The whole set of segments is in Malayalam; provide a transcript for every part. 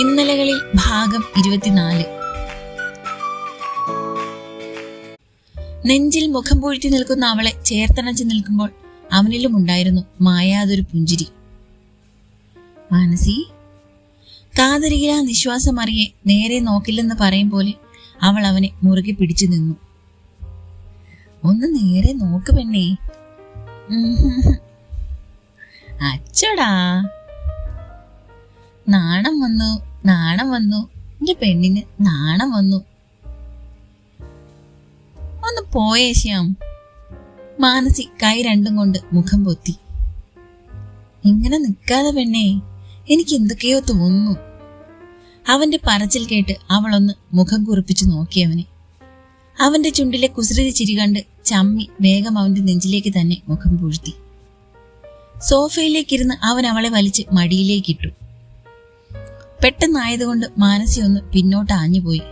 ഇന്നലകളിൽ ഭാഗം ഇരുപത്തിനാല് നെഞ്ചിൽ മുഖം പൂഴ്ത്തി നിൽക്കുന്ന അവളെ ചേർത്തണച്ച് നിൽക്കുമ്പോൾ അവനിലും ഉണ്ടായിരുന്നു മായാതൊരു പുഞ്ചിരി മാനസി കാതരികില നിശ്വാസം അറിയെ നേരെ നോക്കില്ലെന്ന് പറയും പോലെ അവൾ അവനെ മുറുകെ പിടിച്ചു നിന്നു ഒന്ന് നേരെ നോക്ക് പെണ്ണേ. അച്ചടാ നാണം വന്നു നാണം വന്നു. എന്റെ പെണ്ണിന് നാണം വന്നു. ഒന്ന് പോയേ ശ്യാം. മാനസി കൈ രണ്ടും കൊണ്ട് മുഖം പൊത്തി. ഇങ്ങനെ നിൽക്കാതെ പെണ്ണേ എനിക്ക് എന്തൊക്കെയോ തോന്നുന്നു. അവന്റെ പറച്ചിൽ കേട്ട് അവളൊന്ന് മുഖം കുറിപ്പിച്ചു നോക്കിയവനെ. അവന്റെ ചുണ്ടിലെ കുസൃതി ചിരി കണ്ട് ചമ്മി വേഗം അവന്റെ നെഞ്ചിലേക്ക് തന്നെ മുഖം പൂഴ്ത്തി. സോഫയിലേക്കിരുന്ന് അവൻ അവളെ വലിച്ച് മടിയിലേക്കിട്ടു. പെട്ടെന്നായതുകൊണ്ട് മാനസി ഒന്ന് പിന്നോട്ട് ആഞ്ഞുപോയി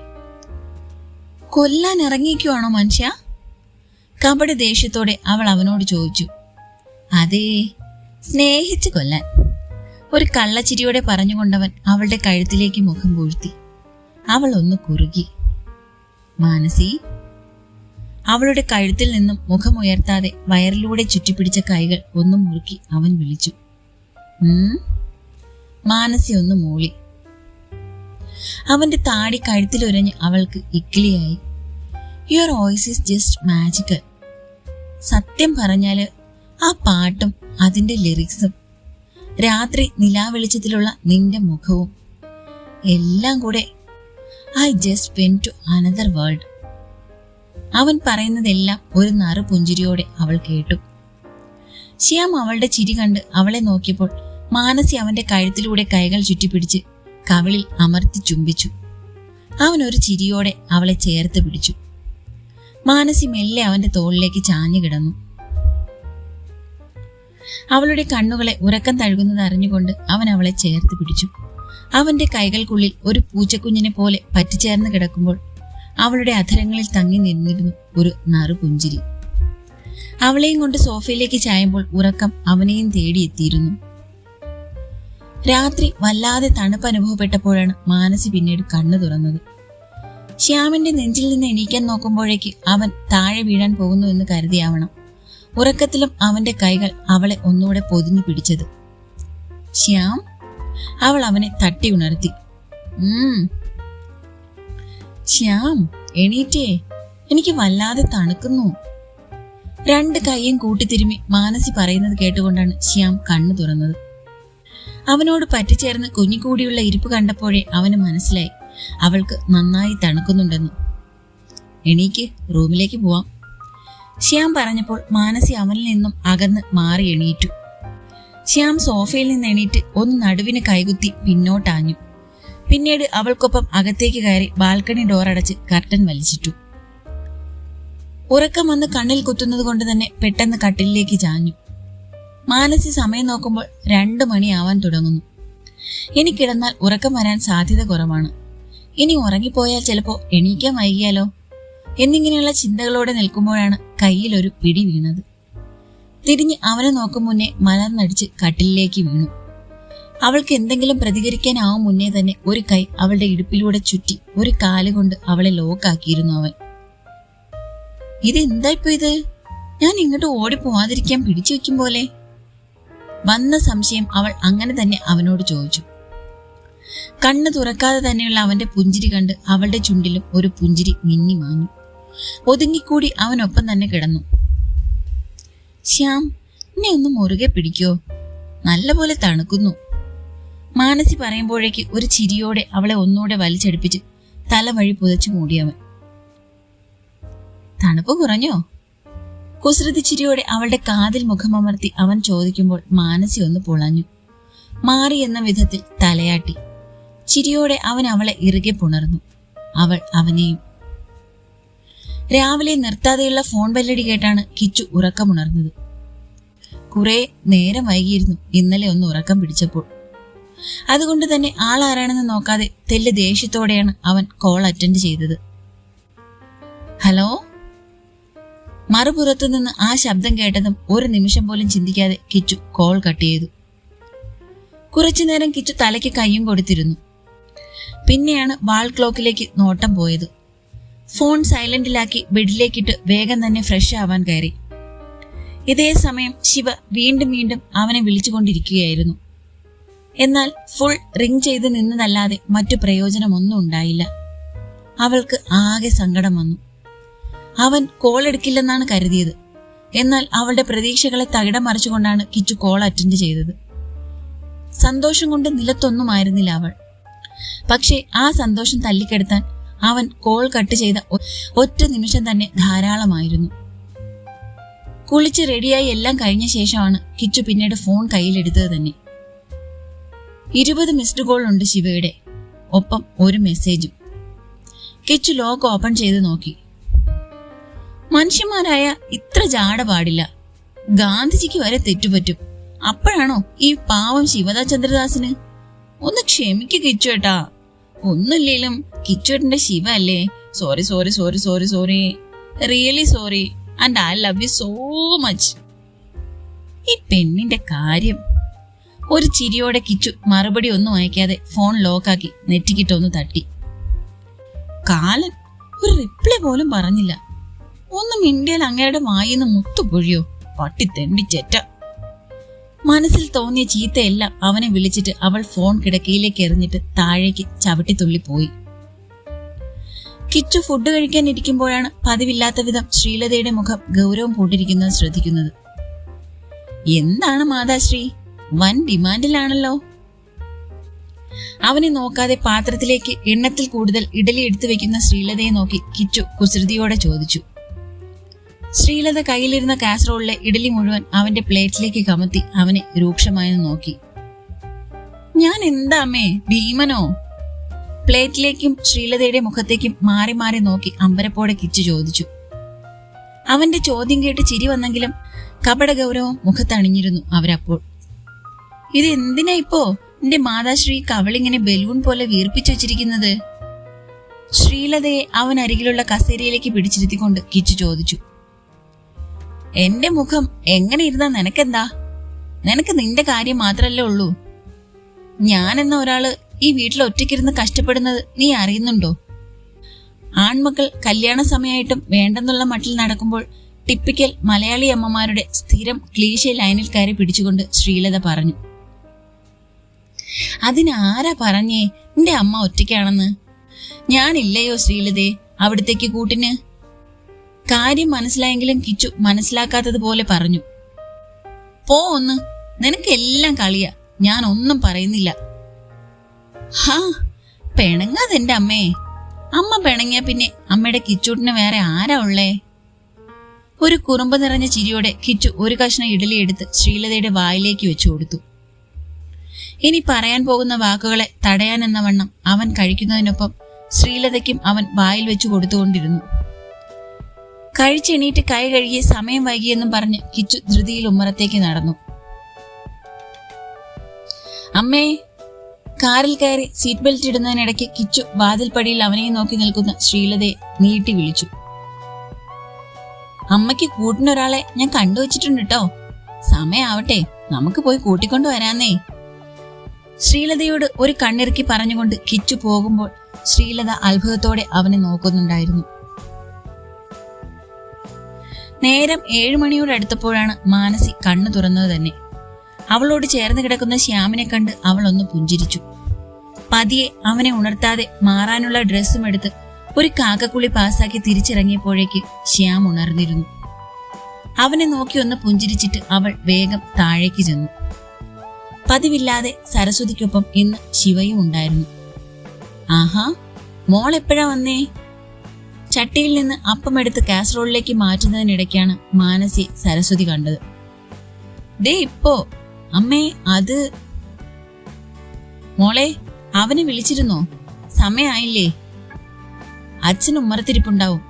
കൊല്ലാൻ ഇറങ്ങിക്കുവാണോ മനുഷ്യ? കപടി ദേഷ്യത്തോടെ അവൾ അവനോട് ചോദിച്ചു. അതേ സ്നേഹിച്ച് കൊല്ലാൻ. ഒരു കള്ളച്ചിരിയോടെ പറഞ്ഞുകൊണ്ടവൻ അവളുടെ കഴുത്തിലേക്ക് മുഖം പൂഴ്ത്തി അവൾ ഒന്ന് കുറുകി. മാനസി? അവളുടെ കഴുത്തിൽ നിന്നും മുഖമുയർത്താതെ വയറിലൂടെ ചുറ്റിപ്പിടിച്ച കൈകൾ ഒന്നും മുറുക്കി അവൻ വിളിച്ചു. മാനസി ഒന്ന് മൂളി. അവന്റെ താടി കഴുത്തിലുരഞ്ഞ് അവൾക്ക് ഇക്കിളിയായി. Your voice is just magical സത്യം പറഞ്ഞാൽ ആ പാട്ടും അതിന്റെ ലിറിക്സും രാത്രി നിലാവെളിച്ചത്തിലുള്ള നിന്റെ മുഖവും. എല്ലാം കൂടെ I just went to another world അവൻ പറയുന്നതെല്ലാം ഒരു നറു പുഞ്ചിരിയോടെ അവൾ കേട്ടു. ശ്യാം അവളുടെ ചിരി കണ്ട് അവളെ നോക്കിയപ്പോൾ മാനസി അവന്റെ കഴുത്തിലൂടെ കൈകൾ ചുറ്റിപ്പിടിച്ച് കവിളിൽ അമർത്തി ചുംബിച്ചു. അവൻ ഒരു ചിരിയോടെ അവളെ ചേർത്ത് പിടിച്ചു. മാനസി മെല്ലെ അവന്റെ തോളിലേക്ക് ചാഞ്ഞു കിടന്നു. അവളുടെ കണ്ണുകളെ ഉറക്കം തഴുകുന്നത് അറിഞ്ഞുകൊണ്ട് അവൻ അവളെ ചേർത്ത് പിടിച്ചു. അവന്റെ കൈകൾക്കുള്ളിൽ ഒരു പൂച്ചക്കുഞ്ഞിനെ പോലെ പറ്റിച്ചേർന്ന് കിടക്കുമ്പോൾ അവളുടെ അധരങ്ങളിൽ തങ്ങി നിന്നിരുന്നു ഒരു നറുപുഞ്ചിരി. അവളെയും കൊണ്ട് സോഫയിലേക്ക് ചായുമ്പോൾ ഉറക്കം അവനെയും തേടിയെത്തിയിരുന്നു. രാത്രി വല്ലാതെ തണുപ്പ് അനുഭവപ്പെട്ടപ്പോഴാണ് മാനസി പിന്നീട് കണ്ണു തുറന്നത്. ശ്യാമിന്റെ നെഞ്ചിൽ നിന്ന് എണീക്കാൻ നോക്കുമ്പോഴേക്ക് അവൻ താഴെ വീഴാൻ പോകുന്നു എന്ന് കരുതിയാവണം. ഉറക്കത്തിലും അവന്റെ കൈകൾ അവളെ ഒന്നുകൂടെ പൊതിഞ്ഞു പിടിച്ചത്. ശ്യാം? അവൾ അവനെ തട്ടി ഉണർത്തി. ശ്യാം എണീറ്റേ. എനിക്ക് വല്ലാതെ തണുക്കുന്നു. രണ്ട് കൈയും കൂട്ടിത്തിരുമി മാനസി പറയുന്നത് കേട്ടുകൊണ്ടാണ് ശ്യാം കണ്ണു തുറന്നത്. അവനോട് പറ്റിച്ചേർന്ന് കുഞ്ഞിക്കൂടിയുള്ള ഇരിപ്പ് കണ്ടപ്പോഴേ അവന് മനസ്സിലായി. അവൾക്ക് നന്നായി തണുക്കുന്നുണ്ടെന്ന്. എണീക്ക് റൂമിലേക്ക് പോവാം. ശ്യാം പറഞ്ഞപ്പോൾ മാനസി അവനിൽ നിന്നും അകന്ന് മാറി എണീറ്റു. ശ്യാം സോഫയിൽ നിന്ന് എണീറ്റ് ഒന്ന് നടുവിന് കൈകുത്തി പിന്നോട്ടാഞ്ഞു. പിന്നീട് അവൾക്കൊപ്പം അകത്തേക്ക് കയറി ബാൽക്കണി ഡോർ അടച്ച് കർട്ടൻ വലിച്ചിട്ടു. ഉറക്കം വന്ന് കണ്ണിൽ കുത്തുന്നത് കൊണ്ട് തന്നെ പെട്ടെന്ന് കട്ടിലേക്ക് ചാഞ്ഞു. മാനസി സമയം നോക്കുമ്പോൾ രണ്ടു മണിയാവാൻ തുടങ്ങുന്നു. ഇനി കിടന്നാൽ ഉറക്കം വരാൻ സാധ്യത കുറവാണ്. ഇനി ഉറങ്ങിപ്പോയാൽ ചിലപ്പോ എണീക്കാൻ വൈകിയാലോ? എന്നിങ്ങനെയുള്ള ചിന്തകളോടെ നിൽക്കുമ്പോഴാണ് കയ്യിലൊരു പിടി വീണത്. തിരിഞ്ഞ് അവനെ നോക്കും മുന്നേ മലർന്നടിച്ച് കട്ടിലേക്ക് വീണു. അവൾക്ക് എന്തെങ്കിലും പ്രതികരിക്കാനാവും മുന്നേ തന്നെ ഒരു കൈ അവളുടെ ഇടുപ്പിലൂടെ ചുറ്റി ഒരു കാലുകൊണ്ട് അവളെ ലോക്കാക്കിയിരുന്നു അവൻ. ഇതെന്താ ഇപ്പൊ ഇത്? ഞാൻ ഇങ്ങോട്ട് ഓടിപ്പോവാതിരിക്കാൻ പിടിച്ചു വെക്കും പോലെ. വന്ന സംശയം അവൾ അങ്ങനെ തന്നെ അവനോട് ചോദിച്ചു. കണ്ണ് തുറക്കാതെ തന്നെയുള്ള അവന്റെ പുഞ്ചിരി കണ്ട് അവളുടെ ചുണ്ടിലും ഒരു പുഞ്ചിരി മിന്നി മാഞ്ഞു. ഒതുങ്ങിക്കൂടി അവനൊപ്പം തന്നെ കിടന്നു. ശ്യാം നീ ഒന്ന് മുറുകെ പിടിക്കോ. നല്ലപോലെ തണുക്കുന്നു. മാനസി പറയുമ്പോഴേക്ക് ഒരു ചിരിയോടെ അവളെ ഒന്നുകൂടെ വലിച്ചടുപ്പിച്ച് തലവഴി പുതച്ചു മൂടിയവൻ. തണുപ്പ് കുറഞ്ഞോ? കുസൃതി ചിരിയോടെ അവളുടെ കാതിൽ മുഖമമർത്തി അവൻ ചോദിക്കുമ്പോൾ മാനസി ഒന്ന് പൊളഞ്ഞു. മാറി എന്ന വിധത്തിൽ തലയാട്ടി. ചിരിയോടെ അവൻ അവളെ ഇറുകെ പുണർന്നു. അവൾ അവനെയും. രാവിലെ നിർത്താതെയുള്ള ഫോൺ ബെല്ലടി കേട്ടാണ് കിച്ചു ഉറക്കമുണർന്നത്. കുറെ നേരം വൈകിയിരുന്നു ഇന്നലെ ഒന്ന് ഉറക്കം പിടിച്ചപ്പോൾ. അതുകൊണ്ട് തന്നെ ആളാരാണെന്ന് നോക്കാതെ തെല്ല് ദേഷ്യത്തോടെയാണ് അവൻ കോൾ അറ്റൻഡ് ചെയ്തത്. ഹലോ? മറുപുറത്തു നിന്ന് ആ ശബ്ദം കേട്ടതും ഒരു നിമിഷം പോലും ചിന്തിക്കാതെ കിച്ചു കോൾ കട്ട് ചെയ്തു. കുറച്ചു നേരം കിച്ചു തലയ്ക്ക് കയ്യും കൊടുത്തിരുന്നു. പിന്നെയാണ് വാൾ ക്ലോക്കിലേക്ക് നോട്ടം പോയത്. ഫോൺ സൈലന്റിലാക്കി ബെഡിലേക്കിട്ട് വേഗം തന്നെ ഫ്രഷ് ആവാൻ കയറി. ഇതേ സമയം ശിവ വീണ്ടും വീണ്ടും അവനെ വിളിച്ചുകൊണ്ടിരിക്കുകയായിരുന്നു. എന്നാൽ ഫുൾ റിംഗ് ചെയ്ത് നിന്നതല്ലാതെ മറ്റു പ്രയോജനമൊന്നും ഉണ്ടായില്ല. അവൾക്ക് ആകെ സങ്കടം വന്നു. അവൻ കോൾ എടുക്കില്ലെന്നാണ് കരുതിയത്. എന്നാൽ അവളുടെ പ്രതീക്ഷകളെ തകിടം മറിച്ചുകൊണ്ടാണ് കിച്ചു കോൾ അറ്റൻഡ് ചെയ്തത്. സന്തോഷം കൊണ്ട് നിലത്തൊന്നുമായിരുന്നില്ല അവൾ. പക്ഷേ ആ സന്തോഷം തല്ലിക്കെടുത്താൻ അവൻ കോൾ കട്ട് ചെയ്ത ഒറ്റ നിമിഷം തന്നെ ധാരാളമായിരുന്നു. കുളിച്ച് റെഡിയായി എല്ലാം കഴിഞ്ഞ ശേഷമാണ് കിച്ചു പിന്നീട് ഫോൺ കയ്യിലെടുത്തത് തന്നെ. ഇരുപത് മിസ്ഡ് കോൾ ഉണ്ട് ശിവയുടെ. ഒപ്പം ഒരു മെസ്സേജും കിച്ചു ലോക്ക് ഓപ്പൺ ചെയ്ത് നോക്കി. മനുഷ്യന്മാരായ ഇത്ര ജാട പാടില്ല. ഗാന്ധിജിക്ക് വരെ തെറ്റുപറ്റും. അപ്പോഴാണോ ഈ പാവം ശിവദാ ചന്ദ്രദാസിന്? ഒന്ന് ക്ഷമിക്ക് കിച്ചുവേട്ടാ ഒന്നുമില്ലെങ്കിലും കിച്ചുവേട്ടന്റെ ശിവ അല്ലേ? Sorry sorry sorry sorry sorry really sorry and I love you so much ഈ പെണ്ണിന്റെ കാര്യം. ഒരു ചിരിയോടെ കിച്ചു മറുപടി ഒന്നും അയക്കാതെ ഫോൺ ലോക്കാക്കി നെറ്റിക്കിട്ടൊന്ന് തട്ടി. കാലൻ ഒരു റിപ്ലൈ പോലും പറഞ്ഞില്ല. ഒന്ന് ഇന്ത്യയിൽ അങ്ങയുടെ വായിന്ന് മുത്തുപൊഴിയോ പട്ടി തെണ്ടിച്ചെറ്റ. മനസ്സിൽ തോന്നിയ ചീത്തയെല്ലാം അവനെ വിളിച്ചിട്ട് അവൾ ഫോൺ കിടക്കയിലേക്ക് എറിഞ്ഞിട്ട് താഴേക്ക് ചവിട്ടി തുള്ളിപ്പോയി. കിച്ചു ഫുഡ് കഴിക്കാൻ ഇരിക്കുമ്പോഴാണ് പതിവില്ലാത്ത വിധം ശ്രീലതയുടെ മുഖം ഗൗരവം പൂട്ടിരിക്കുന്നത് ശ്രദ്ധിക്കുന്നത്. എന്താണ് മാതാശ്രീ? വൻ ഡിമാൻഡിലാണല്ലോ. അവനെ നോക്കാതെ പാത്രത്തിലേക്ക് എണ്ണത്തിൽ കൂടുതൽ ഇഡലി എടുത്തു വെക്കുന്ന ശ്രീലതയെ നോക്കി കിച്ചു കുസൃതിയോടെ ചോദിച്ചു. ശ്രീലത കയ്യിലിരുന്ന കാസറോളിലെ ഇഡലി മുഴുവൻ അവന്റെ പ്ലേറ്റിലേക്ക് കമത്തി അവനെ രൂക്ഷമായി നോക്കി. ഞാൻ എന്താ അമ്മേ ഭീമനോ? പ്ലേറ്റിലേക്കും ശ്രീലതയുടെ മുഖത്തേക്കും മാറി മാറി നോക്കി അമ്പരപ്പോടെ കിച്ചു ചോദിച്ചു. അവന്റെ ചോദ്യം കേട്ട് ചിരി വന്നെങ്കിലും കപട ഗൗരവം മുഖത്തണിഞ്ഞിരുന്നു അവരപ്പോൾ. ഇത് എന്തിനാ ഇപ്പോ എന്റെ മാതാശ്രീ കവളിങ്ങനെ ബലൂൺ പോലെ വീർപ്പിച്ചു വെച്ചിരിക്കുന്നത്? ശ്രീലതയെ അവൻ അരികിലുള്ള കസേരയിലേക്ക് പിടിച്ചിരുത്തിക്കൊണ്ട് കിച്ചു ചോദിച്ചു. എന്റെ മുഖം എങ്ങനെ ഇരുന്നാ നിനക്കെന്താ? നിനക്ക് നിന്റെ കാര്യം മാത്രല്ലേ ഉള്ളൂ. ഞാൻ എന്ന ഒരാൾ ഈ വീട്ടിൽ ഒറ്റയ്ക്കിരുന്ന് കഷ്ടപ്പെടുന്നത് നീ അറിയുന്നുണ്ടോ? ആൺമക്കൾ കല്യാണ സമയമായിട്ടും വേണ്ടെന്നുള്ള മട്ടിൽ നടക്കുമ്പോൾ ടിപ്പിക്കൽ മലയാളി അമ്മമാരുടെ സ്ഥിരം ക്ലീശ ലൈനിൽ കയറി പിടിച്ചുകൊണ്ട് ശ്രീലത പറഞ്ഞു. അതിനാരാ പറഞ്ഞേ? നിന്റെ അമ്മ ഒറ്റയ്ക്കാണെന്ന്. ഞാനില്ലയോ ശ്രീലതേ അവിടത്തേക്ക് കൂട്ടിന്? കാര്യം മനസ്സിലായെങ്കിലും കിച്ചു മനസ്സിലാക്കാത്തതുപോലെ പറഞ്ഞു. പോ ഒന്ന് നിനക്കെല്ലാം കളിയാ ഞാൻ ഒന്നും പറയുന്നില്ല. ഹാ പിണങ്ങാതെന്റെ അമ്മേ. അമ്മ പിണങ്ങിയ പിന്നെ അമ്മയുടെ കിച്ചൂട്ടിന് വേറെ ആരാ ഉള്ളേ? ഒരു കുറുമ്പ് നിറഞ്ഞ ചിരിയോടെ കിച്ചു ഒരു കഷ്ണം ഇഡലി എടുത്ത് ശ്രീലതയുടെ വായിലേക്ക് വെച്ചു കൊടുത്തു. ഇനി പറയാൻ പോകുന്ന വാക്കുകളെ തടയാൻ എന്ന വണ്ണം അവൻ കഴിക്കുന്നതിനൊപ്പം ശ്രീലതയ്ക്കും അവൻ വായിൽ വെച്ചു കൊടുത്തുകൊണ്ടിരുന്നു. കഴിച്ചെണീറ്റ് കൈ കഴുകി സമയം വൈകിയെന്നും പറഞ്ഞ് കിച്ചു ധൃതിയിൽ ഉമ്മറത്തേക്ക് നടന്നു. അമ്മേ കാറിൽ കയറി സീറ്റ് ബെൽറ്റ് ഇടുന്നതിനിടയ്ക്ക് കിച്ചു വാതിൽപ്പടിയിൽ അവനെ നോക്കി നിൽക്കുന്ന ശ്രീലതയെ നീട്ടി വിളിച്ചു. അമ്മയ്ക്ക് കൂട്ടിനൊരാളെ ഞാൻ കണ്ടുവച്ചിട്ടുണ്ട് കേട്ടോ സമയാവട്ടെ നമുക്ക് പോയി കൂട്ടിക്കൊണ്ടു വരാന്നേ. ശ്രീലതയോട് ഒരു കണ്ണിറുക്കി പറഞ്ഞുകൊണ്ട് കിച്ചു പോകുമ്പോൾ ശ്രീലത അത്ഭുതത്തോടെ അവനെ നോക്കുന്നുണ്ടായിരുന്നു. നേരം ഏഴുമണിയോട് അടുത്തപ്പോഴാണ് മാനസി കണ്ണു തുറന്നത് തന്നെ. അവളോട് ചേർന്ന് കിടക്കുന്ന ശ്യാമിനെ കണ്ട് അവൾ ഒന്ന് പുഞ്ചിരിച്ചു. പതിയെ അവനെ ഉണർത്താതെ മാറാനുള്ള ഡ്രസ്സും എടുത്ത് ഒരു കാക്കക്കുളി പാസാക്കി തിരിച്ചിറങ്ങിയപ്പോഴേക്ക് ശ്യാം ഉണർന്നിരുന്നു. അവനെ നോക്കി ഒന്ന് പുഞ്ചിരിച്ചിട്ട് അവൾ വേഗം താഴേക്ക് ചെന്നു. പതിവില്ലാതെ സരസ്വതിക്കൊപ്പം ഇന്ന് ശിവയും ഉണ്ടായിരുന്നു. ആഹാ മോൾ എപ്പോഴാ വന്നേ? ചട്ടിയിൽ നിന്ന് അപ്പമെടുത്ത് കാസറോളിലേക്ക് മാറ്റുന്നതിനിടയ്ക്കാണ് മാനസി സരസ്വതി കണ്ടത്. ദേ ഇപ്പോ അമ്മേ അത് മോളെ അവനെ വിളിച്ചിരുന്നോ? സമയായില്ലേ? അച്ഛൻ ഉമ്മറത്തിരിപ്പുണ്ടാവും.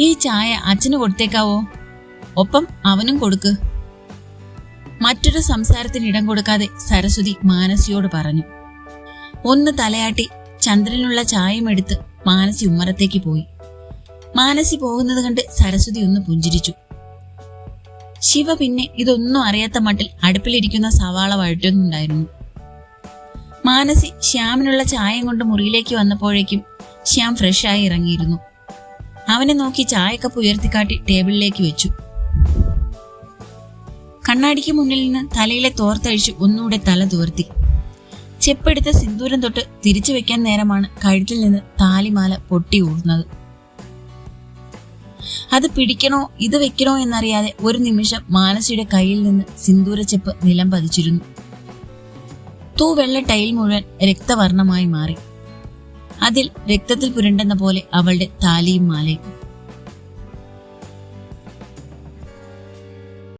ഈ ചായ അച്ഛന് കൊടുത്തേക്കാവോ? ഒപ്പം അവനും കൊടുക്ക്. മറ്റൊരു സംസാരത്തിന് ഇടം കൊടുക്കാതെ സരസ്വതി മാനസിയോട് പറഞ്ഞു. ഒന്ന് തലയാട്ടി ചന്ദ്രനുള്ള ചായയും എടുത്ത് മാനസി ഉമ്മറത്തേക്ക് പോയി. മാനസി പോകുന്നത് കണ്ട് സരസ്വതി ഒന്ന് പുഞ്ചിരിച്ചു. ശിവ പിന്നെ ഇതൊന്നും അറിയാത്ത മട്ടിൽ അടുപ്പിലിരിക്കുന്ന സവാള വഴറ്റുന്നുണ്ടായിരുന്നു മാനസി ശ്യാമിനുള്ള ചായം കൊണ്ട് മുറിയിലേക്ക് വന്നപ്പോഴേക്കും ശ്യാം ഫ്രഷായി ഇറങ്ങിയിരുന്നു. അവനെ നോക്കി ചായക്കപ്പ് ഉയർത്തിക്കാട്ടി ടേബിളിലേക്ക് വെച്ചു. കണ്ണാടിക്ക് മുന്നിൽ നിന്ന് തലയിലെ തോർത്തഴിച്ച് ഒന്നുകൂടെ തല തോർത്തി ചെപ്പെടുത്ത സിന്ദൂരം തൊട്ട് തിരിച്ചു വെക്കാൻ നേരമാണ് കഴുത്തിൽ നിന്ന് താലിമാല പൊട്ടി ഊർന്നത്. അത് പിടിക്കണോ ഇത് വെക്കണോ എന്നറിയാതെ ഒരു നിമിഷം മാനസിയുടെ കയ്യിൽ നിന്ന് സിന്ദൂരച്ചെപ്പ് നിലം പതിച്ചിരുന്നു. തൂവെള്ള ടൈൽ മുഴുവൻ രക്തവർണമായി മാറി. അതിൽ രക്തത്തിൽ പുരണ്ടെന്ന പോലെ അവളുടെ താലിയും മാലയും.